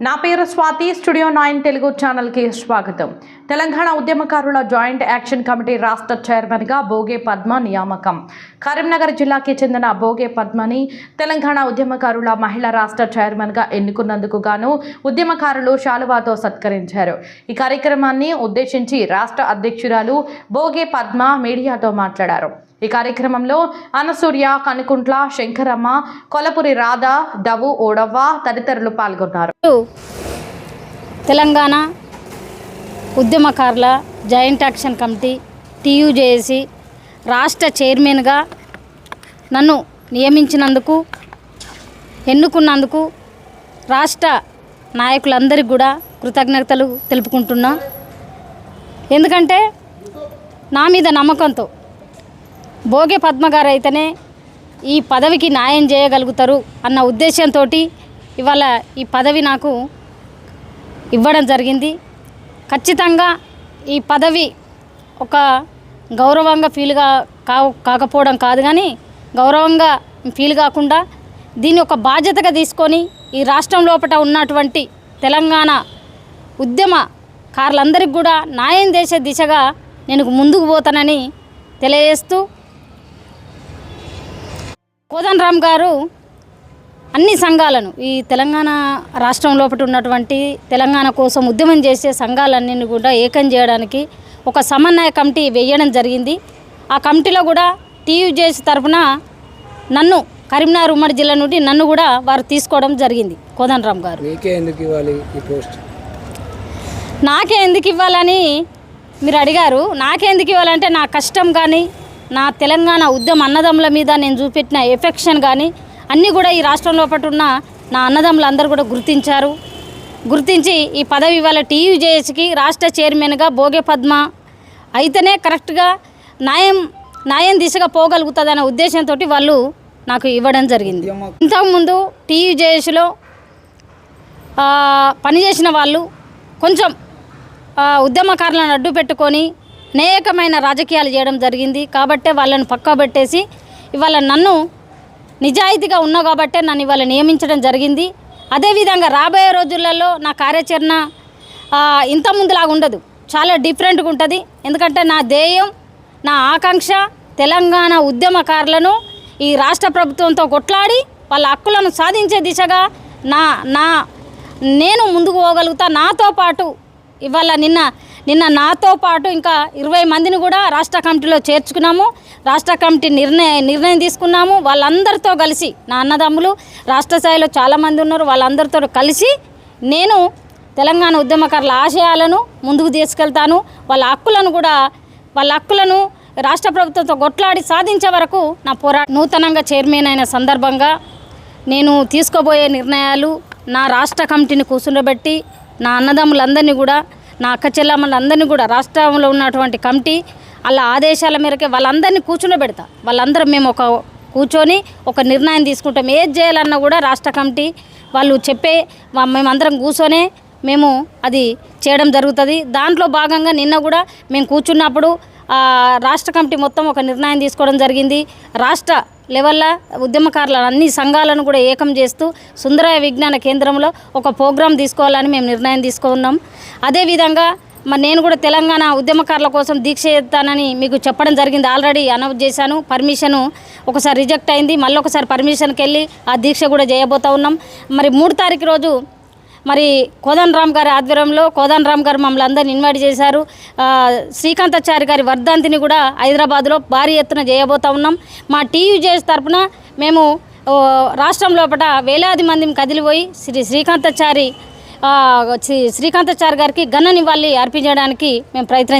నా పేరు Swathi studio nine Telugu ఛానల్కి స్వాగతం. తెలంగాణ ఉద్యమకారుల జాయింట్ యాక్షన్ కమిటీ రాష్ట్ర చైర్మన్గా భోగే పద్మ నియామకం. కరీంనగర్ జిల్లాకి చెందిన భోగే పద్మని తెలంగాణ ఉద్యమకారుల మహిళా రాష్ట్ర చైర్మన్గా ఎన్నుకున్నందుకు గాను ఉద్యమకారులు శాలువాతో సత్కరించారు. ఈ కార్యక్రమాన్ని ఉద్దేశించి రాష్ట్ర అధ్యక్షురాలు భోగే పద్మ మీడియాతో మాట్లాడారు. ఈ కార్యక్రమంలో అనసూర్య కనుకుంట్ల శంకరమ్మ కొలపురి రాధ డవు ఓడవ్వ తదితరులు పాల్గొన్నారు. తెలంగాణ ఉద్యమకారుల జాయింట్ యాక్షన్ కమిటీ టీయూజేసి రాష్ట్ర చైర్మన్గా నన్ను నియమించినందుకు ఎన్నుకున్నందుకు రాష్ట్ర నాయకులందరికీ కూడా కృతజ్ఞతలు తెలుపుకుంటున్నా. ఎందుకంటే నా మీద నమ్మకంతో భోగే పద్మగారు అయితేనే ఈ పదవికి న్యాయం చేయగలుగుతారు అన్న ఉద్దేశంతో ఇవాళ ఈ పదవి నాకు ఇవ్వడం జరిగింది. ఖచ్చితంగా ఈ పదవి ఒక గౌరవంగా ఫీల్గా కా కాకపోవడం కాదు కానీ గౌరవంగా ఫీల్ కాకుండా దీన్ని ఒక బాధ్యతగా తీసుకొని ఈ రాష్ట్రం లోపల ఉన్నటువంటి తెలంగాణ ఉద్యమ కార్లందరికీ కూడా న్యాయం చేసే దిశగా నేను ముందుకు పోతానని తెలియజేస్తూ కోదన్ రామ్ గారు అన్ని సంఘాలను ఈ తెలంగాణ రాష్ట్రం లోపల ఉన్నటువంటి తెలంగాణ కోసం ఉద్యమం చేసే సంఘాలన్నీ కూడా ఏకం చేయడానికి ఒక సమన్వయ కమిటీ వేయడం జరిగింది. ఆ కమిటీలో కూడా టీయూజేసి తరఫున నన్ను కరీంనగర్ ఉమ్మడి జిల్లా నుండి నన్ను కూడా వారు తీసుకోవడం జరిగింది కోదన్ రామ్ గారు. మీకే ఎందుకు ఇవ్వాలి ఈ పోస్ట్? నాకే ఎందుకు ఇవ్వాలని మీరు అడిగారు. నాకే ఎందుకు ఇవ్వాలంటే నా కష్టం కానీ నా తెలంగాణ ఉద్యమ అన్నదమ్ముల మీద నేను చూపెట్టిన ఎఫెక్షన్ కానీ అన్నీ కూడా ఈ రాష్ట్రం లోపల ఉన్న నా అన్నదమ్ములందరూ కూడా గుర్తించారు. గుర్తించి ఈ పదవి ఇవాళ టీయూజేఎస్కి రాష్ట్ర చైర్మన్గా భోగే పద్మ అయితేనే కరెక్ట్గా న్యాయం న్యాయం దిశగా పోగలుగుతుందనే ఉద్దేశంతో వాళ్ళు నాకు ఇవ్వడం జరిగింది. ఇంతకుముందు టీయూజేఎస్లో పనిచేసిన వాళ్ళు కొంచెం ఉద్యమకారులను అడ్డు పెట్టుకొని అనేకమైన రాజకీయాలు చేయడం జరిగింది కాబట్టే వాళ్ళని పక్కబెట్టేసి ఇవాళ నన్ను నిజాయితీగా ఉన్నా కాబట్టే నన్ను ఇవాళ నియమించడం జరిగింది. అదేవిధంగా రాబోయే రోజులలో నా కార్యాచరణ ఇంత ముందులాగా ఉండదు. చాలా డిఫరెంట్గా ఉంటుంది. ఎందుకంటే నా ధ్యేయం నా ఆకాంక్ష తెలంగాణ ఉద్యమకారులను ఈ రాష్ట్ర ప్రభుత్వంతో కొట్లాడి వాళ్ళ హక్కులను సాధించే దిశగా నా నా నేను ముందుకు పోగలుగుతా. నాతో పాటు ఇవాళ నిన్న నిన్న నాతో పాటు ఇంకా ఇరవై మందిని కూడా రాష్ట్ర కమిటీలో చేర్చుకున్నాము. రాష్ట్ర కమిటీ నిర్ణయ నిర్ణయం తీసుకున్నాము. వాళ్ళందరితో కలిసి నా అన్నదమ్ములు రాష్ట్ర స్థాయిలో చాలామంది ఉన్నారు. వాళ్ళందరితో కలిసి నేను తెలంగాణ ఉద్యమకారుల ఆశయాలను ముందుకు తీసుకెళ్తాను. వాళ్ళ హక్కులను కూడా వాళ్ళ హక్కులను రాష్ట్ర ప్రభుత్వంతో కొట్లాడి సాధించే వరకు నా పోరా నూతనంగా చైర్మన్ అయిన సందర్భంగా నేను తీసుకోబోయే నిర్ణయాలు నా రాష్ట్ర కమిటీని కూర్చుండబెట్టి నా అన్నదమ్ములందరినీ కూడా నా అక్క చెల్లమ్మలందరినీ కూడా రాష్ట్రంలో ఉన్నటువంటి కమిటీ అలా ఆదేశాల మేరకే వాళ్ళందరినీ కూర్చుండబెడతా వాళ్ళందరం మేము ఒక కూర్చొని ఒక నిర్ణయం తీసుకుంటాం. ఏది చేయాలన్నా కూడా రాష్ట్ర కమిటీ వాళ్ళు చెప్పే మేమందరం కూర్చొనే మేము అది చేయడం జరుగుతుంది. దాంట్లో భాగంగా నిన్న కూడా మేము కూర్చున్నప్పుడు రాష్ట్ర కమిటీ మొత్తం ఒక నిర్ణయం తీసుకోవడం జరిగింది. రాష్ట్ర లెవెల్లో ఉద్యమకారుల అన్ని సంఘాలను కూడా ఏకం చేస్తూ సుందరయ విజ్ఞాన కేంద్రంలో ఒక ప్రోగ్రాం తీసుకోవాలని మేము నిర్ణయం తీసుకున్నాం. అదేవిధంగా మరి నేను కూడా తెలంగాణ ఉద్యమకారుల కోసం దీక్ష చేస్తానని మీకు చెప్పడం జరిగింది. ఆల్రెడీ అనౌన్స్ చేశాను. పర్మిషను ఒకసారి రిజెక్ట్ అయింది. మళ్ళీ ఒకసారి పర్మిషన్కి వెళ్ళి ఆ దీక్ష కూడా చేయబోతా ఉన్నాం. మరి మూడు తారీఖు రోజు మరి కోదన్ రామ్ గారి ఆధ్వర్యంలో కోదన్ రామ్ గారు మమ్మల్ని అందరిని ఇన్వైట్ చేశారు. శ్రీకాంతాచారి గారి వర్ధంతిని కూడా హైదరాబాద్లో భారీ ఎత్తున చేయబోతా ఉన్నాం. మా టీయూజేఎస్ తరఫున మేము రాష్ట్రం లోపల వేలాది మందిని కదిలిపోయి శ్రీ శ్రీకాంతాచారి శ్రీకాంతాచారి గారికి ఘన నివాళి అర్పించడానికి మేము ప్రయత్నం